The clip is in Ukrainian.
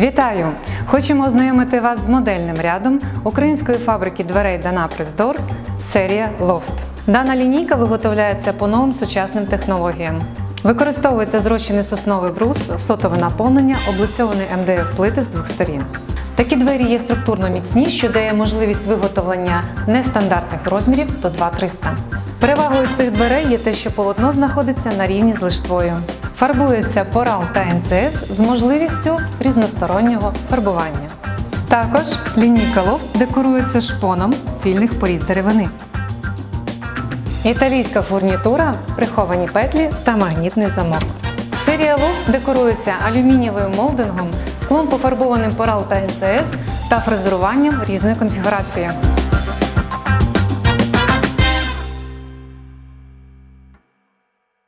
Вітаю! Хочемо ознайомити вас з модельним рядом української фабрики дверей Danapris Doors серія Loft. Дана лінійка виготовляється по новим сучасним технологіям. Використовується зрощений сосновий брус, сотове наповнення, облицьований МДФ плити з двох сторін. Такі двері є структурно міцні, що дає можливість виготовлення нестандартних розмірів до 2300. Перевагою цих дверей є те, що полотно знаходиться на рівні з лиштвою. Фарбується порал та НЦС з можливістю різностороннього фарбування. Також лінійка лофт декорується шпоном цільних порід деревини. Італійська фурнітура, приховані петлі та магнітний замок. Серія лофт декорується алюмінієвим молдингом, склом пофарбованим порал та НЦС та фрезеруванням різної конфігурації.